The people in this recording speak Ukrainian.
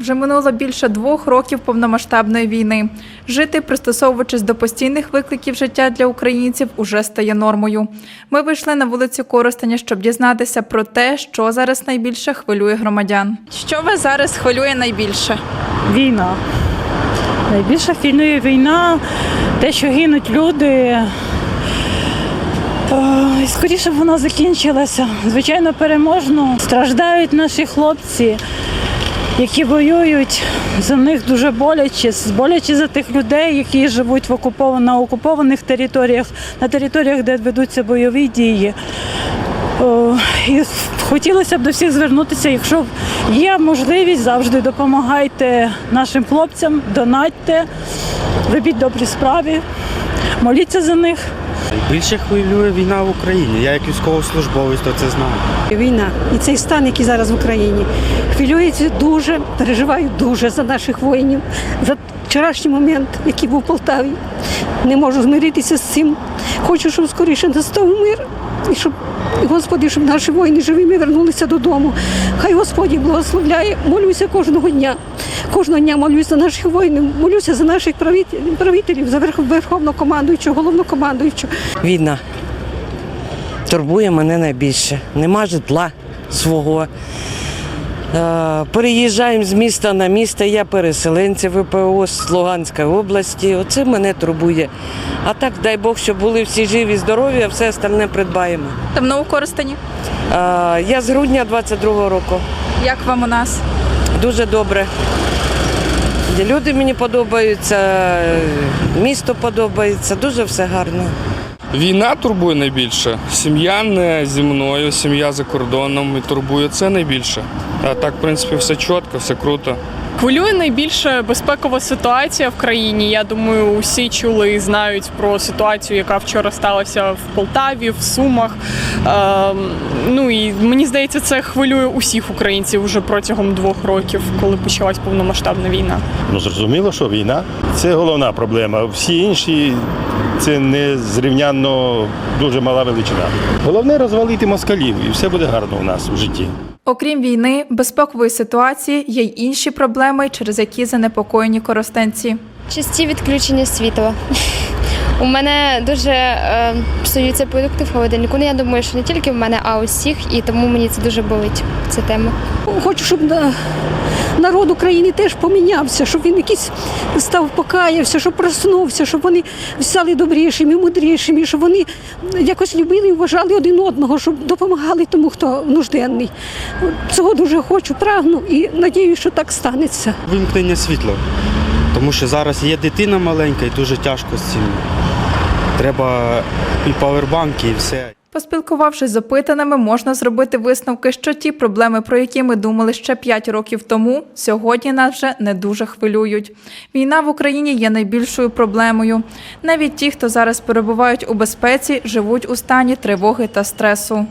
Вже минуло більше двох років повномасштабної війни. Жити, пристосовуючись до постійних викликів життя для українців, уже стає нормою. Ми вийшли на вулицю Коростеня, щоб дізнатися про те, що зараз найбільше хвилює громадян. Що вас зараз хвилює найбільше? Війна. Найбільша хвилює війна, те, що гинуть люди. Е, і Скоріше б вона закінчилася. Звичайно, переможно. Страждають наші хлопці, які воюють. За них дуже боляче, боляче за тих людей, які живуть в окупов... на окупованих територіях, на територіях, де ведуться бойові дії. І хотілося б до всіх звернутися, якщо є можливість, завжди допомагайте нашим хлопцям, донатьте, робіть добрі справи, моліться за них. Більше хвилює війна в Україні. Я як військовослужбовець, то це знаю. Війна і цей стан, який зараз в Україні, хвилюється дуже, переживаю дуже за наших воїнів, за вчорашній момент, який був в Полтаві. Не можу змиритися з цим. Хочу, щоб скоріше настав мир. І щоб, Господи, щоб наші воїни живими вернулися додому. Хай Господь їх благословляє. Молюся кожного дня. Кожного дня молюся за наших воїнів, молюся за наших правителів, за верховного командуючого, головнокомандуючого. Війна турбує мене найбільше. Нема житла свого. Е, Переїжджаємо з міста на місто. Я переселенці ВПО з Луганської області. Оце мене турбує. А так, дай Бог, щоб були всі живі, здорові, а все остальне придбаємо. Давно у Коростені. Е, Я з грудня 22-го року. Як вам у нас? Дуже добре. Люди мені подобаються, місто подобається, дуже все гарно. Війна турбує найбільше. Сім'я не зі мною, сім'я за кордоном і турбує це найбільше. А так, в принципі, все чітко, все круто. Хвилює найбільше безпекова ситуація в країні. Я думаю, усі чули і знають про ситуацію, яка вчора сталася в Полтаві, в Сумах. Ем, ну і мені здається, це хвилює усіх українців уже протягом двох років, коли почалась повномасштабна війна. Ну зрозуміло, що війна це головна проблема. Всі інші це не зрівнянно дуже мала величина. Головне розвалити москалів, і все буде гарно у нас в житті. Окрім війни, безпекової ситуації, є й інші проблеми, через які занепокоєні коростенці. Часті відключення світла. У мене дуже е, псуються продукти в холодильнику. Ну, я думаю, що не тільки в мене, а у всіх, і тому мені це дуже болить. Ця тема. Хочу, щоб народ України теж помінявся, щоб він якийсь став покаявся, щоб проснувся, щоб вони стали добрішими, мудрішими, щоб вони якось любили і вважали один одного, щоб допомагали тому, хто нужденний. Цього дуже хочу, прагну і надію, що так станеться. Вимкнення світла. Тому що зараз є дитина маленька і дуже тяжко з цим. Треба і павербанки, і все. Поспілкувавшись з опитаними, можна зробити висновки, що ті проблеми, про які ми думали ще 5 років тому, сьогодні нас вже не дуже хвилюють. Війна в Україні є найбільшою проблемою. Навіть ті, хто зараз перебувають у безпеці, живуть у стані тривоги та стресу.